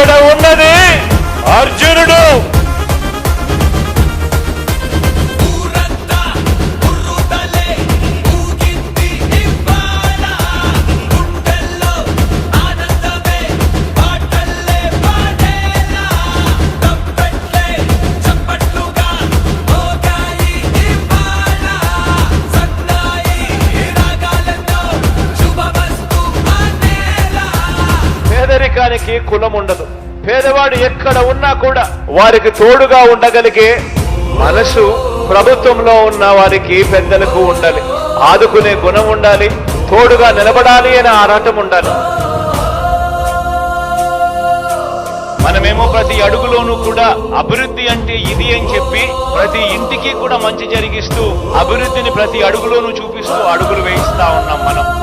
ఇక్కడ ఉన్నది అర్జునుడు. పేదవాడు ఎక్కడ ఉన్నా కూడా వారికి తోడుగా ఉండగలిగే మనసు ప్రభుత్వంలో ఉన్న వారికి పెద్దలకు ఉండాలి. ఆదుకునే గుణం ఉండాలి. తోడుగా నిలబడాలి అనే ఆరాటం ఉండాలి. మనమేమో ప్రతి అడుగులోనూ కూడా అభివృద్ధి అంటే ఇది అని చెప్పి ప్రతి ఇంటికి కూడా మంచి జరిగిస్తూ అభివృద్ధిని ప్రతి అడుగులోనూ చూపిస్తూ అడుగులు వేయిస్తా ఉన్నాం మనం.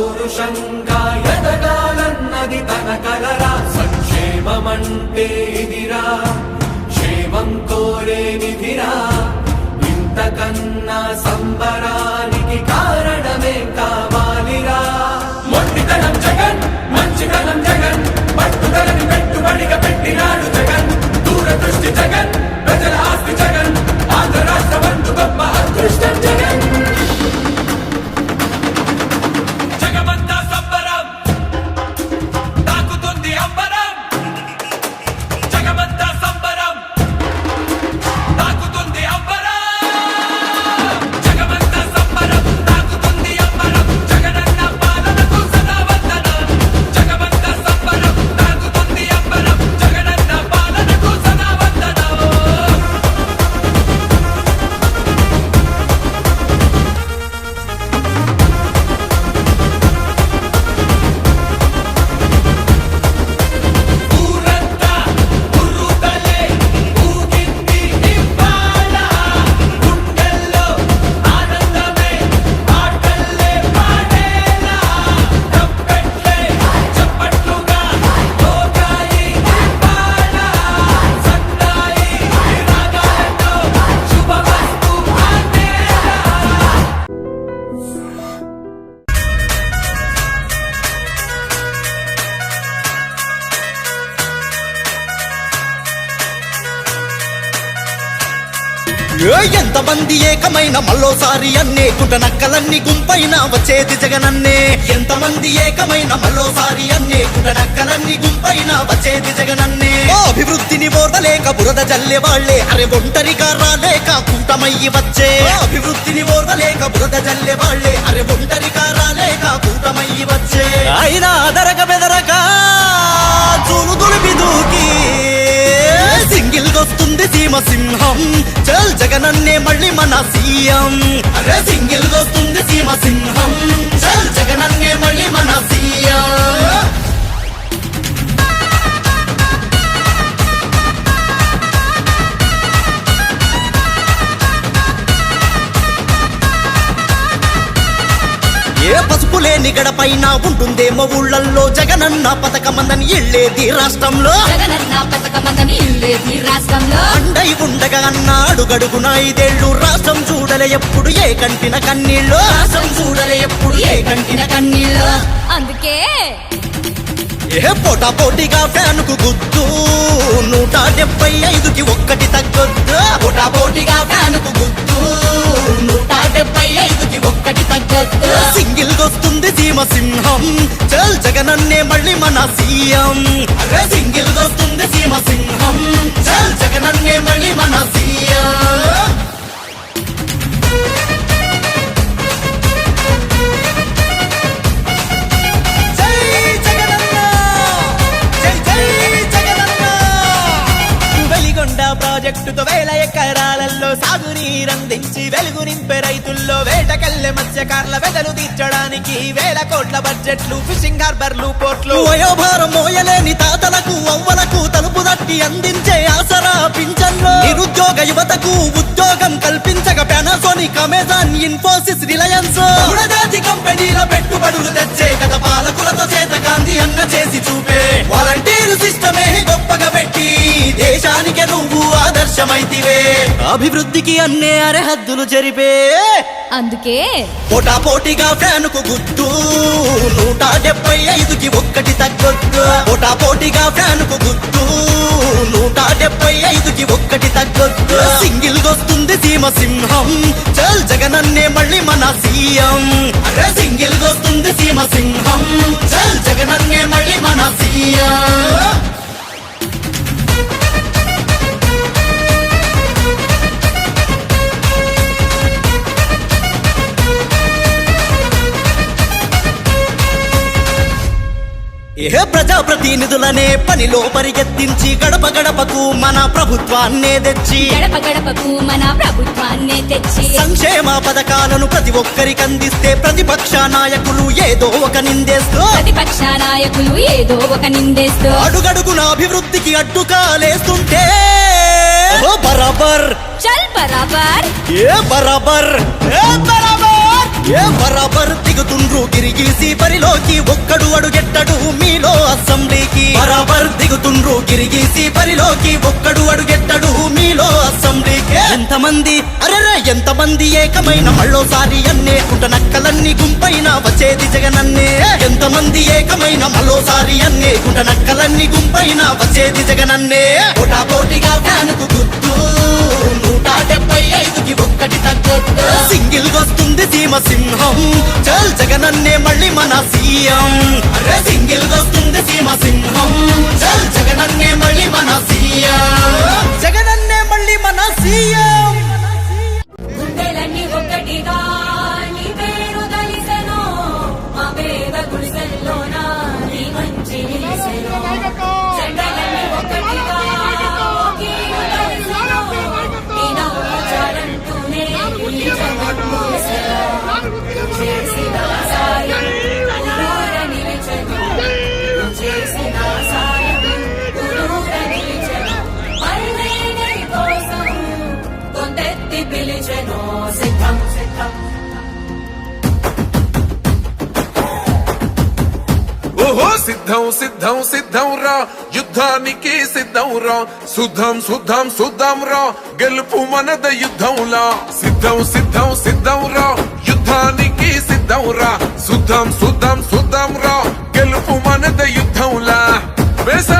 పౌరుషంగా ఎదగాలన్నది తన కలరా. సంక్షేమమంటే ఇదిరా. క్షేమం కోరే నిధిరా ఇంతకన్నా సంబరానికి కారణమే కావాలిరా. మొండితనం జగన్ మంచితనం జగన్. పట్టుదలని పెట్టుబడిగా పెట్టినాడు జగన్. దూరదృష్టి జగన్. ఎంతమంది ఏకమైన మళ్ళోసారి అన్నే. గుంట నక్కలన్నీ గుంపైన వచ్చేది జగనన్నే. ఎంతమంది ఏకమైన మళ్ళోసారి అన్నే. గుంట నక్కలన్నీ గుంపైన వచ్చేది జగనన్నే. అభివృద్ధిని ఓర్వలేక బురద జల్లే వాళ్ళే అరే ఒంటరిగా రాలేక కూటమయ్యి వచ్చే. అభివృద్ధిని ఓర్వలేక బురద జల్లే వాళ్ళే అరే ఒంటరిగా రాలేక కూటమయ్యి వచ్చే. అయినా అదరక బెదర సింహం. చల్ జగనన్నే మళ్ళీ మన సీఎం. అరే సింగిల్ వస్తుంది సీమ సింహం. చల్ జగనన్నే మళ్ళీ మన సీఎం. లేని గడపైన ఉంటుందేమో ఊళ్ళల్లో జగనన్న పథకమందని ఇళ్ళేది రాష్ట్రంలో. జగనన్న పథకమందని ఇల్లేది రాష్ట్రంలో. అండై ఉండగా అన్నాడు గడుగున ఐదేళ్ళు రాష్ట్రం చూడలే ఎప్పుడు ఏ కంటిన కన్నీళ్ళు. రాష్ట్రం చూడలే ఎప్పుడు ఏ కంటిన కన్నీళ్ళు. అందుకే ఏ పోటా పోటీగా ఫ్యాన్కు గుద్దు. నూట డెబ్బై ఐదుకి ఒక్కటి తగ్గొద్దు. పోటా పోటీగా ఫ్యాన్కు గుద్దు. నూట డెబ్బై ఐదుకి ఒక్కటి తగ్గొద్దు. సింగిల్ వస్తుంది సీమ సింహం. చల్ జగనన్నే మళ్ళీ మన సీఎం. సింగిల్ వస్తుంది సీమ సింహం. చల్ జగనన్నే మళ్ళీ మన సీఎం. ఎకరాలలో సాగునీరందించి వెలుగు నింపే రైతుల్లో వేటకెళ్ళే మత్స్యకారుల వెదలు తీర్చడానికి వేల కోట్ల బడ్జెట్లు ఫిషింగ్ హార్బర్లు పోర్ట్లు. వయోభారం మోయలేని తాతలకు అవ్వలకు తలుపు తట్టి అందించే ఆసరా పింఛన్లు. నిరుద్యోగ యువతకు ఉద్యోగం కల్పించక పానాసోనిక్ అమెజాన్ ఇన్ఫోసిస్ రిలయన్స్ బహుళజాతి కంపెనీల పెట్టుబడులు తెచ్చే గత పాలకులతో చేత గాంధీ అన్న చేసి చూపే. వాలంటీరు సిస్టమే గొప్పగా పెట్టి దేశానికి నువ్వు ఆదర్శమైతివే. అభివృద్ధికి అన్నే అరహద్దులు జరిపే. అందుకే పోటా పోటీగా ఫ్యాన్కు గుద్దు నూట డెబ్బై ఐదుకి ఒక్కటి తగ్గొద్దు. పోటా పోటీగా ఫ్యాన్కు గుద్దు నూట డెబ్బై ఐదుకి ఒక్కటి తగ్గొద్దు. సింగిల్ వస్తుంది సీమ సింహం. చల్ జగనన్నే మళ్ళీ మన సీఎం. అరే సింగిల్ వస్తుంది సీమ సింహం. చల్ జగనన్నే మళ్ళీ మన సీఎం. ప్రజాప్రతినిధులనే పనిలో పరిగెత్తించి గడప గడపకు మన ప్రభుత్వాన్నే తెచ్చి. గడప గడపకు మన ప్రభుత్వాన్నే తెచ్చి. సంక్షేమ పథకాలను ప్రతి ఒక్కరికి అందిస్తే ప్రతిపక్ష నాయకులు ఏదో ఒక నిందేస్తూ. ప్రతిపక్ష నాయకులు ఏదో ఒక నిందేస్తూ. అడుగడుగున అభివృద్ధికి అడ్డుకాలేస్తుంటే. ఓ బరాబర్. చల్ బరాబర్. ఏ బరాబర్. ఏ బరాబర్. ఏ బరాబర్ దిగుతుండ్రు గిరిగీసి పరిలోకి ఒక్కడు అడుగెట్టడు మీలో అసెంబ్లీకి. బరాబర్ దిగుతుండ్రు గిరిగీసి పరిలోకి ఒక్కడు అడుగెట్టడు మీలో అసెంబ్లీకి. ఎంతమంది అరెరే ఎంతమంది ఏకమైన మళ్ళోసారి అన్నే కుట నక్కలన్నీ గుంపైన వచ్చేది జగనన్నే. ఎంతమంది ఏకమైన మళ్ళోసారి అన్నే కుట నక్కలన్నీ గుంపైన వచ్చేది జగనన్నే. పోటా పోటీగా ఫ్యాన్కు గుర్తు డెబ్బై ఐదుకి ఒక్కటి తగ్గొద్దు సింగిల్ వస్తుంది సీమ సింహం. చల్ జగనన్నే మళ్ళీ మన సీఎం. అరే సింగిల్ వస్తుంది సీమ సింహం. చల్ జగనన్నే మళ్ళీ మన సీఎం. సిద్ధం సిద్ధం సిద్ధం రా యుద్ధానికి సిద్ధం రా శుద్ధం శుద్ధం శుద్ధం రా గెలుపు మనద యుద్ధంలా సిద్ధం సిద్ధం సిద్ధం రా యుద్ధానికి సిద్ధం రా శుద్ధం శుద్ధం శుద్ధం రా గెలుపు మనద యుద్ధంలా వేశాడు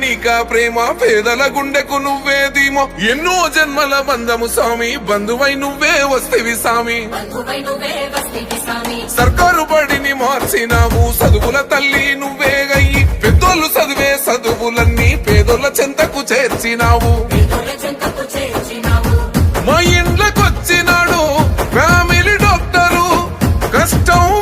నీకా ప్రేమ పేదల గుండెకు నువ్వే ధీమో. ఎన్నో జన్మల బంధము స్వామి బంధువై నువ్వే వస్తేవి స్వామి సర్కారు బడిని మార్చినావు చదువుల తల్లి నువ్వే గయ్యి పెద్దోళ్ళు చదివే చదువులన్నీ పేదోళ్ళ చెంతకు చేర్చినావు. దొర చెంతకు చేర్చినావు. మా ఇండ్లకొచ్చినాడు ఫ్యామిలీ డాక్టరు. కష్టం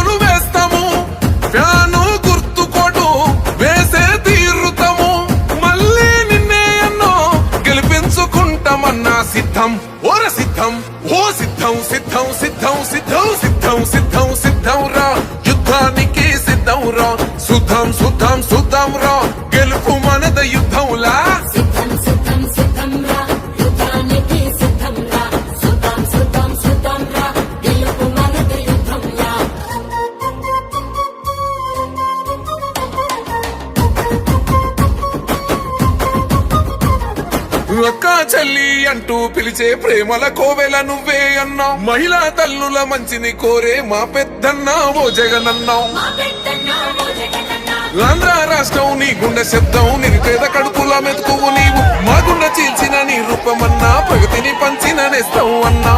చెల్లి అంటూ పిలిచే ప్రేమల కోవెల నువ్వే అన్నావు. మహిళా తల్లుల మంచిని కోరే మా పెద్దన్న ఓ జగనన్నావు. ఆంధ్ర రాష్ట్రం నీ గుండె శబ్దం నిరుపేద కడుపుల మెతుకువు నీవు. మా గుండె చీల్చిన నీ రూపమన్నా ప్రగతిని పంచిన నేస్తావు అన్నా.